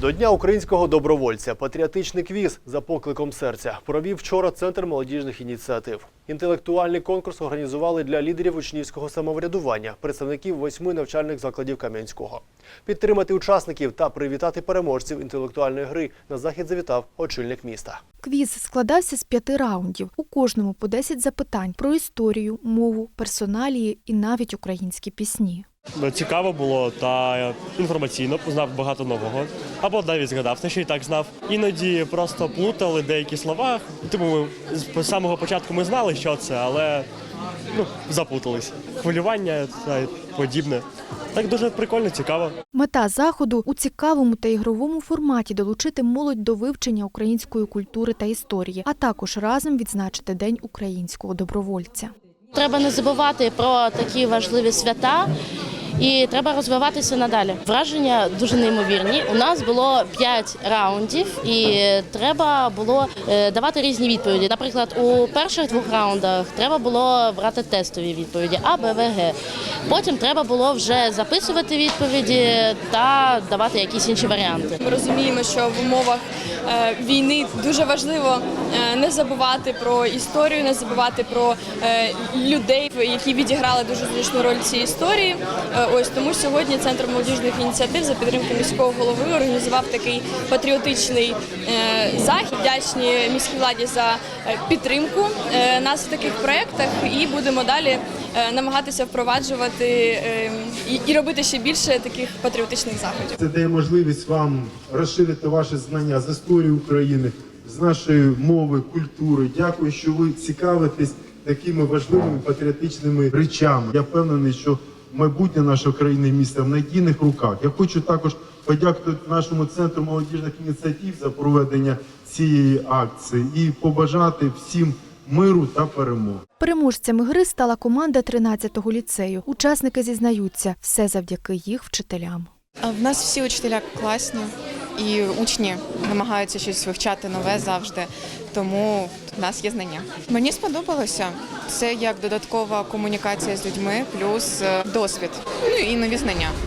До Дня українського добровольця патріотичний квіз за покликом серця провів вчора Центр молодіжних ініціатив. Інтелектуальний конкурс організували для лідерів учнівського самоврядування, представників восьми навчальних закладів Кам'янського. Підтримати учасників та привітати переможців інтелектуальної гри на захід завітав очільник міста. Квіз складався з п'яти раундів. У кожному по 10 запитань про історію, мову, персоналії і навіть українські пісні. Цікаво було та інформаційно познав багато нового. Або навіть згадав те, що і так знав. Іноді просто плутали деякі слова. Тому ми з самого початку ми знали, що це, але ну, запутались. Хвилювання та подібне. Так дуже прикольно, цікаво. Мета заходу у цікавому та ігровому форматі долучити молодь до вивчення української культури та історії, а також разом відзначити День українського добровольця. Треба не забувати про такі важливі свята. І треба розвиватися надалі. Враження дуже неймовірні. У нас було 5 раундів, і треба було е, давати різні відповіді. Наприклад, у перших двох раундах треба було брати тестові відповіді А, Б. Потім треба було вже записувати відповіді та давати якісь інші варіанти. Ми розуміємо, що в умовах е, війни дуже важливо е, не забувати про історію, не забувати про е, людей, які відіграли дуже значну роль цій історії. Ось тому сьогодні центр молодіжних ініціатив за підтримки міського голови організував такий патріотичний захід. Вдячні міській владі за підтримку нас в таких проєктах і будемо далі намагатися впроваджувати е, і- і робити ще більше таких патріотичних заходів. Це дає можливість вам розширити ваші знання з історії України, з нашої мови, культури. Дякую, що ви цікавитесь такими важливими патріотичними речами. Я впевнений, що майбутнє нашої країни і міста в надійних руках. Я хочу також подякувати нашому центру молодіжних ініціатив за проведення цієї акції і побажати всім миру та перемог. Переможцями гри стала команда 13-го ліцею. Учасники зізнаються, все завдяки їх вчителям. В нас всі учителя класні, і учні намагаються щось вивчати нове завжди, тому в нас є знання. Мені сподобалося. Це як додаткова комунікація з людьми, плюс е, досвід, ну і нові знання.